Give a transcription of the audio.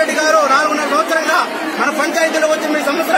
రెడ్డి గారు నాలుగున్నర సంవత్సరంగా మన పంచాయతీలో వచ్చి మీ సమస్యలు